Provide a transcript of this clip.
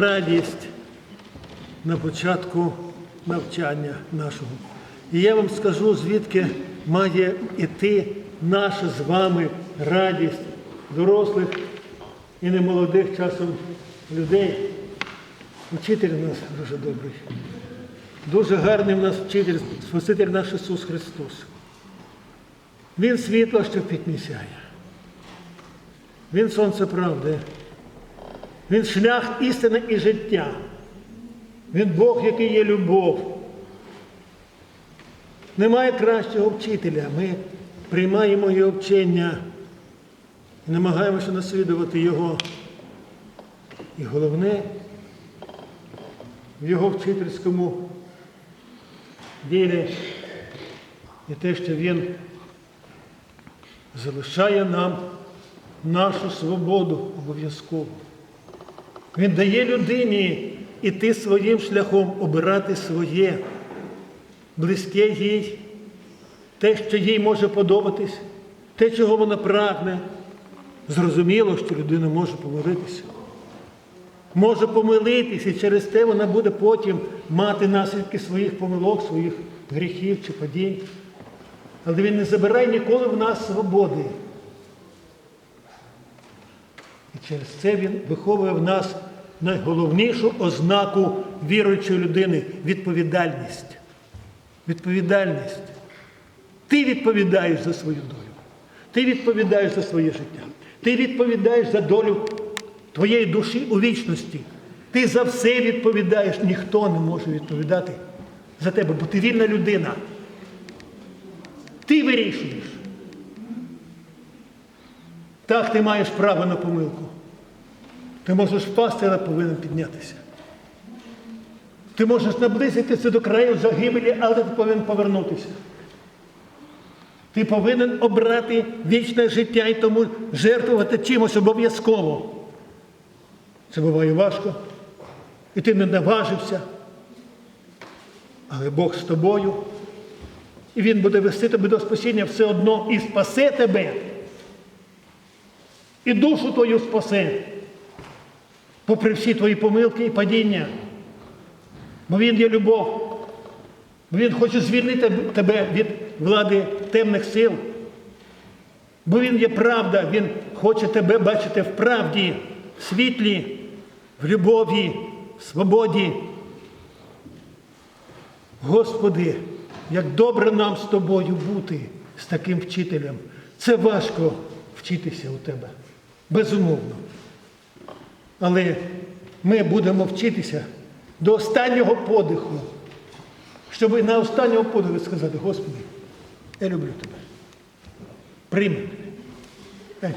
радість на початку навчання нашого. І я вам скажу, звідки має іти наша з вами радість дорослих і немолодих часом людей. Учитель у нас дуже добрий. Дуже гарний у нас вчитель, Спаситель наш Ісус Христос. Він світло, що підмісяє. Він сонце правди. Він шлях істини і життя. Він Бог, який є любов. Немає кращого вчителя. Ми приймаємо його вчення і намагаємося наслідувати його. І головне, в його вчительському ділі є те, що він залишає нам нашу свободу обов'язково. Він дає людині іти своїм шляхом, обирати своє, близьке їй, те, що їй може подобатись, те, чого вона прагне. Зрозуміло, що людина може помилитися. Може помилитись, і через те вона буде потім мати наслідки своїх помилок, своїх гріхів чи падінь. Але він не забирає ніколи в нас свободи. І через це він виховує в нас найголовнішу ознаку віруючої людини відповідальність. Відповідальність. Ти відповідаєш за свою долю. Ти відповідаєш за своє життя. Ти відповідаєш за долю твоєї душі у вічності. Ти за все відповідаєш. Ніхто не може відповідати за тебе, бо ти вільна людина. Ти вирішуєш. Так, ти маєш право на помилку. Ти можеш впасти, але повинен піднятися. Ти можеш наблизитися до краю загибелі, але ти повинен повернутися. Ти повинен обрати вічне життя і тому жертвувати чимось обов'язково. Це буває важко. І ти не наважився. Але Бог з тобою. І Він буде вести тебе до спасіння все одно і спасе тебе. І душу твою спасе. Попри всі твої помилки і падіння. Бо Він є любов. Бо Він хоче звільнити тебе від влади темних сил. Бо Він є правда, Він хоче тебе бачити в правді, в світлі, в любові, в свободі. Господи, як добре нам з тобою бути, з таким вчителем. Це важко вчитися у тебе. Безумовно. Але ми будемо вчитися до останнього подиху, щоб на останнього подиху сказати, Господи, я люблю тебе. Прийми мене.